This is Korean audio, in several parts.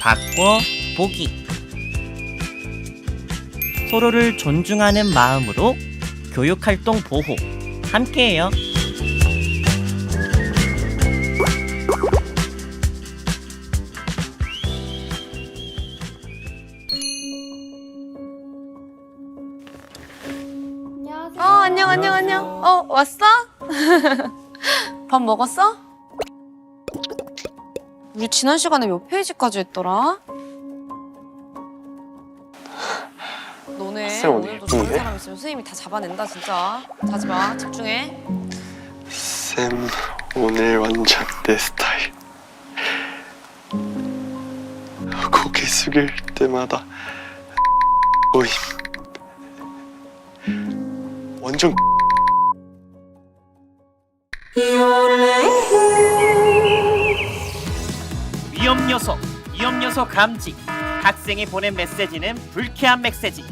바꿔 보기. 서로를 존중하는 마음으로 교육활동 보호 함께해요. 안녕하세요. 어 안녕 안녕 안녕. 어 왔어? 밥 먹었어? 우리 지난 시간에 몇 페이지까지 했더라? 너네 쌤 오늘 오늘도 좋은 예쁜데? 사람 있으면 선생님이 다 잡아낸다 진짜. 자지 마 집중해. 쌤 오늘 완전 내 스타일 고개 숙일 때마다 보임 완전 요소, 위험 요소 감지. 학생이 보낸 메시지는 불쾌한 메시지.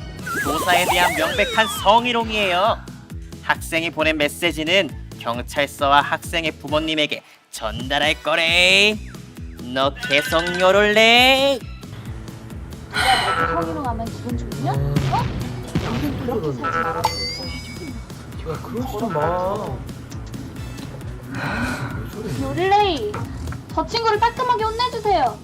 교사에 대한 명백한 성희롱이에요. 학생이 보낸 메시지는 경찰서와 학생의 부모님에게 전달할 거래. 너 계속 요럴래? 성희롱 하면 기분 좋냐? 어? 우린 그렇게 살지 요릴레이 저 친구를 따끔하게 혼내주세요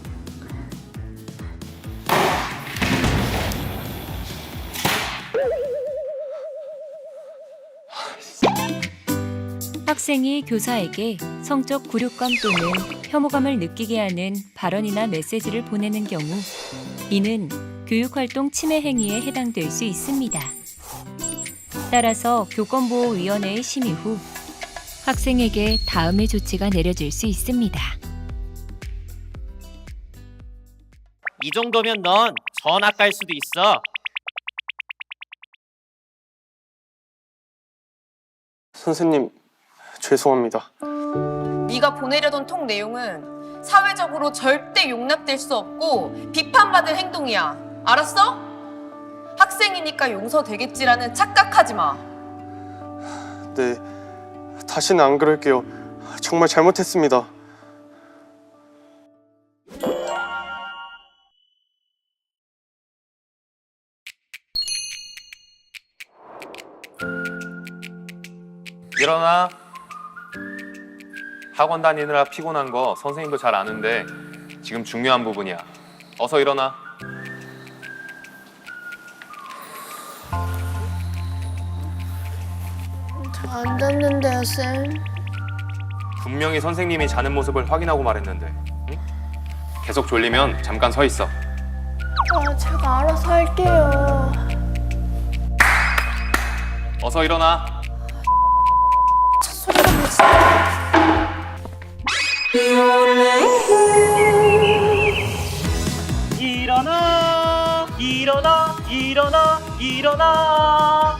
학생이 교사에게 성적 굴욕감 또는 혐오감을 느끼게 하는 발언이나 메시지를 보내는 경우 이는 교육활동 침해 행위에 해당될 수 있습니다. 따라서 교권보호위원회의 심의 후 학생에게 다음의 조치가 내려질 수 있습니다. 이 정도면 넌 전학 갈 수도 있어. 선생님 죄송합니다 네가 보내려던 통 내용은 사회적으로 절대 용납될 수 없고 비판받을 행동이야. 알았어? 학생이니까 용서되겠지라는 착각하지 마. 네 다시는 안 그럴게요 정말 잘못했습니다 일어나. 학원 다니느라 피곤한 거 선생님도 잘 아는데 지금 중요한 부분이야. 어서 일어나. 안 됐는데요, 쌤. 분명히 선생님이 자는 모습을 확인하고 말했는데. 응? 계속 졸리면 잠깐 서 있어. 아, 제가 알아서 할게요. 어서 일어나. 일어나 일어나 일어나 일어나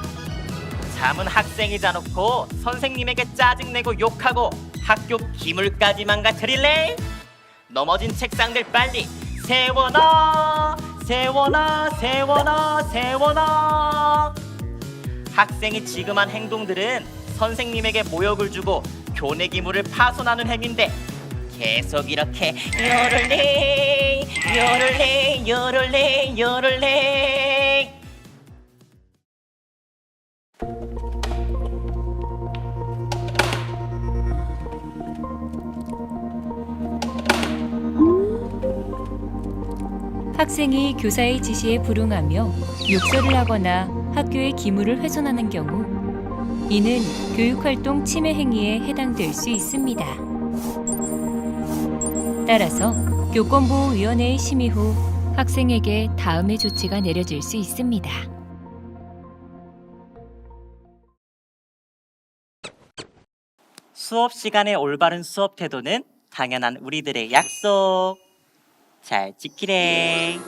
잠은 학생이 자놓고 선생님에게 짜증내고 욕하고 학교 기물까지 망가뜨릴래? 넘어진 책상들 빨리 세워놔 세워놔 세워놔 세워놔 학생이 지금 한 행동들은 선생님에게 모욕을 주고 교내 기물을 파손하는 행위인데 계속 이렇게 요럴레 요럴레 요럴레 요럴레. 학생이 교사의 지시에 불응하며 욕설을 하거나 학교의 기물을 훼손하는 경우 이는 교육활동 침해 행위에 해당될 수 있습니다. 따라서 교권보호위원회의 심의 후 학생에게 다음의 조치가 내려질 수 있습니다. 수업 시간에 올바른 수업 태도는 당연한 우리들의 약속 잘 지키래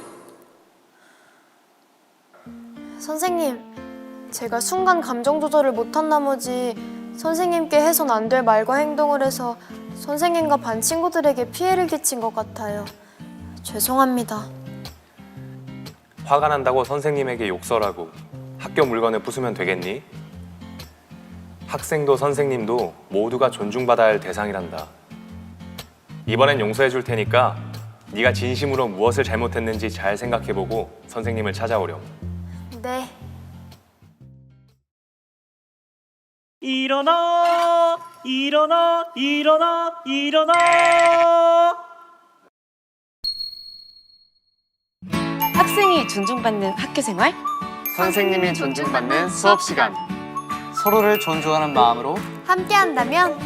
선생님, 제가 순간 감정 조절을 못한 나머지 선생님께 해선 안 될 말과 행동을 해서 선생님과 반 친구들에게 피해를 끼친 것 같아요. 죄송합니다. 화가 난다고 선생님에게 욕설하고 학교 물건을 부수면 되겠니? 학생도 선생님도 모두가 존중받아야 할 대상이란다. 이번엔 용서해 줄 테니까 네가 진심으로 무엇을 잘못했는지 잘 생각해보고 선생님을 찾아오렴. 일어나 일어나 일어나 일어나 학생이 존중받는 학교 생활? 선생님이 존중받는 수업 시간. 서로를 존중하는 마음으로 함께 한다면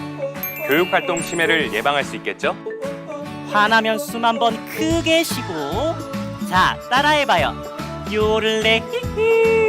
교육 활동 침해를 예방할 수 있겠죠? 화나면 숨 한 번 크게 쉬고 자 따라해봐요 요를레 히히